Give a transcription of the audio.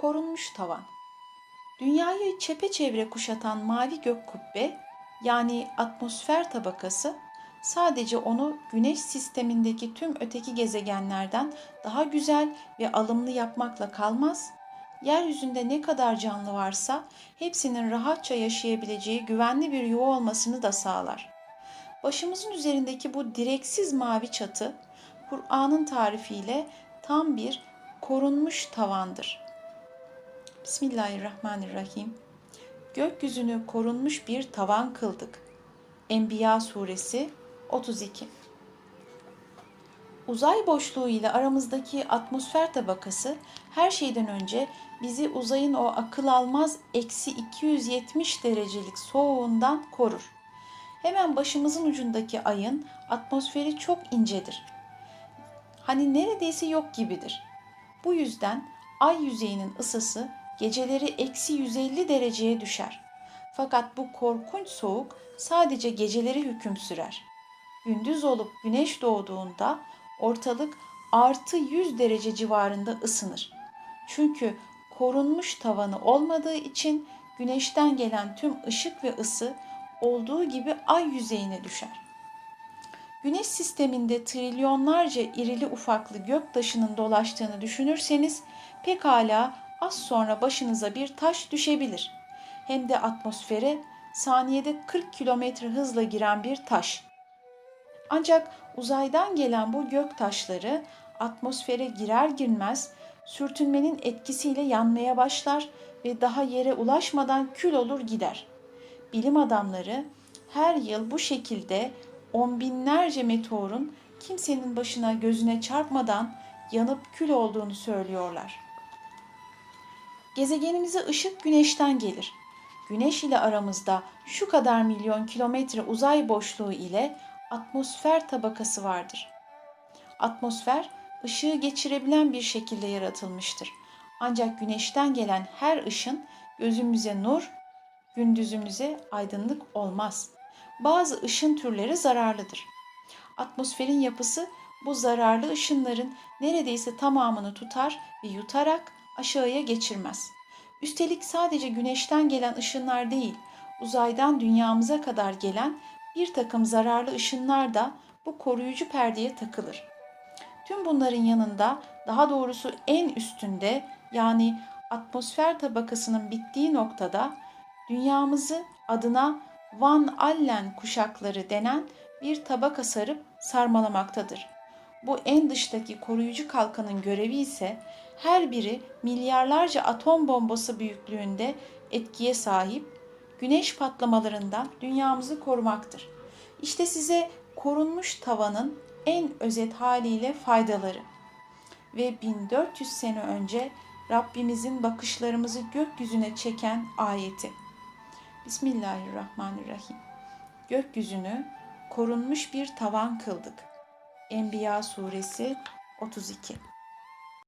Korunmuş tavan. Dünyayı çepeçevre kuşatan mavi gök kubbe yani atmosfer tabakası sadece onu güneş sistemindeki tüm öteki gezegenlerden daha güzel ve alımlı yapmakla kalmaz, yeryüzünde ne kadar canlı varsa hepsinin rahatça yaşayabileceği güvenli bir yuva olmasını da sağlar. Başımızın üzerindeki bu direksiz mavi çatı, Kur'an'ın tarifiyle tam bir korunmuş tavandır. Bismillahirrahmanirrahim. Gökyüzünü korunmuş bir tavan kıldık. Enbiya suresi 32 Uzay boşluğu ile aramızdaki atmosfer tabakası her şeyden önce bizi uzayın o akıl almaz eksi 270 derecelik soğuğundan korur. Hemen başımızın ucundaki ayın atmosferi çok incedir. Hani neredeyse yok gibidir. Bu yüzden ay yüzeyinin ısısı geceleri eksi 150 dereceye düşer. Fakat bu korkunç soğuk sadece geceleri hüküm sürer. Gündüz olup güneş doğduğunda ortalık artı 100 derece civarında ısınır. Çünkü korunmuş tavanı olmadığı için güneşten gelen tüm ışık ve ısı olduğu gibi ay yüzeyine düşer. Güneş sisteminde trilyonlarca irili ufaklı gök taşının dolaştığını düşünürseniz pekala az sonra başınıza bir taş düşebilir. Hem de atmosfere saniyede 40 kilometre hızla giren bir taş. Ancak uzaydan gelen bu gök taşları atmosfere girer girmez sürtünmenin etkisiyle yanmaya başlar ve daha yere ulaşmadan kül olur gider. Bilim adamları her yıl bu şekilde on binlerce meteorun kimsenin başına gözüne çarpmadan yanıp kül olduğunu söylüyorlar. Gezegenimize ışık güneşten gelir. Güneş ile aramızda şu kadar milyon kilometre uzay boşluğu ile atmosfer tabakası vardır. Atmosfer ışığı geçirebilen bir şekilde yaratılmıştır. Ancak güneşten gelen her ışın gözümüze nur, gündüzümüze aydınlık olmaz. Bazı ışın türleri zararlıdır. Atmosferin yapısı bu zararlı ışınların neredeyse tamamını tutar ve yutarak aşağıya geçirmez. Üstelik sadece güneşten gelen ışınlar değil, uzaydan dünyamıza kadar gelen bir takım zararlı ışınlar da bu koruyucu perdeye takılır. Tüm bunların yanında daha doğrusu en üstünde yani atmosfer tabakasının bittiği noktada dünyamızı adına Van Allen kuşakları denen bir tabaka sarıp sarmalamaktadır. Bu en dıştaki koruyucu kalkanın görevi ise her biri milyarlarca atom bombası büyüklüğünde etkiye sahip güneş patlamalarından dünyamızı korumaktır. İşte size korunmuş tavanın en özet haliyle faydaları. Ve 1400 sene önce Rabbimizin bakışlarımızı gökyüzüne çeken ayeti. Bismillahirrahmanirrahim. Gökyüzünü korunmuş bir tavan kıldık. Enbiya suresi 32